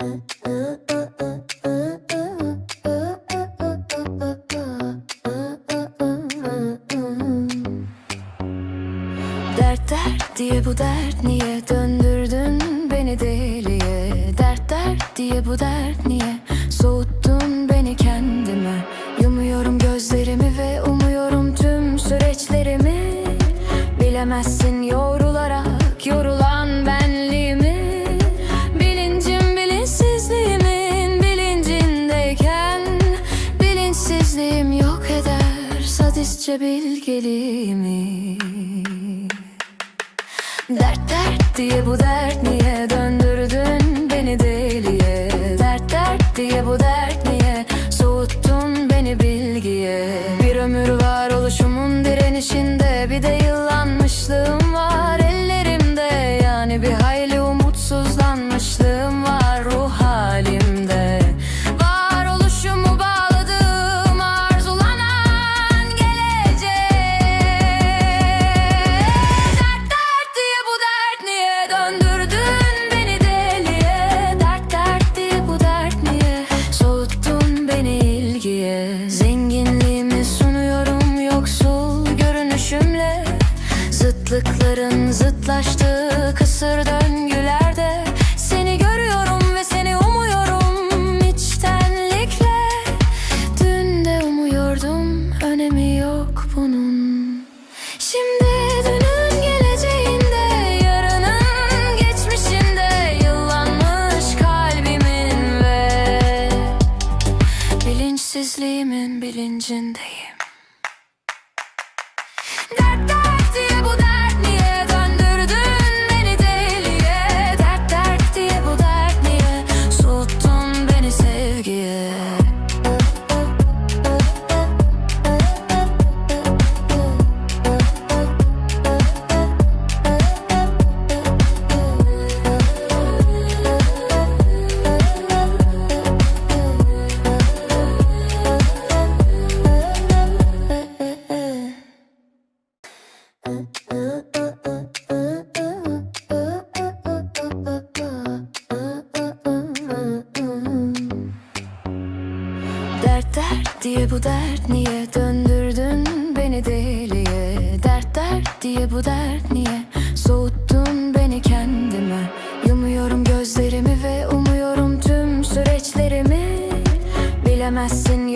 Dert dert diye bu dert niye döndürdün beni deliye? Dert dert diye bu dert niye soğuttun beni kendime? Yumuyorum gözlerimi ve umuyorum tüm süreçlerimi. Bilemezsin yorularak sadistçe bilgeliğimi Dert dert diye bu dert niye döndürdün beni deliye? Dert dert diye bu dert niye soğuttun beni bilgiye? Bir ömür var oluşumun direnişinde beni ilgiye Zenginliğimi sunuyorum yoksul görünüşümle. Zıtlıkların zıtlaştığı kısır döngülerde Bilinçsizliğimin bilincindeyim diye bu dert niye döndürdün beni deliye? Dert dert diye bu dert niye soğuttun beni kendime? Yumuyorum gözlerimi ve umuyorum tüm süreçlerimi. Bilemezsin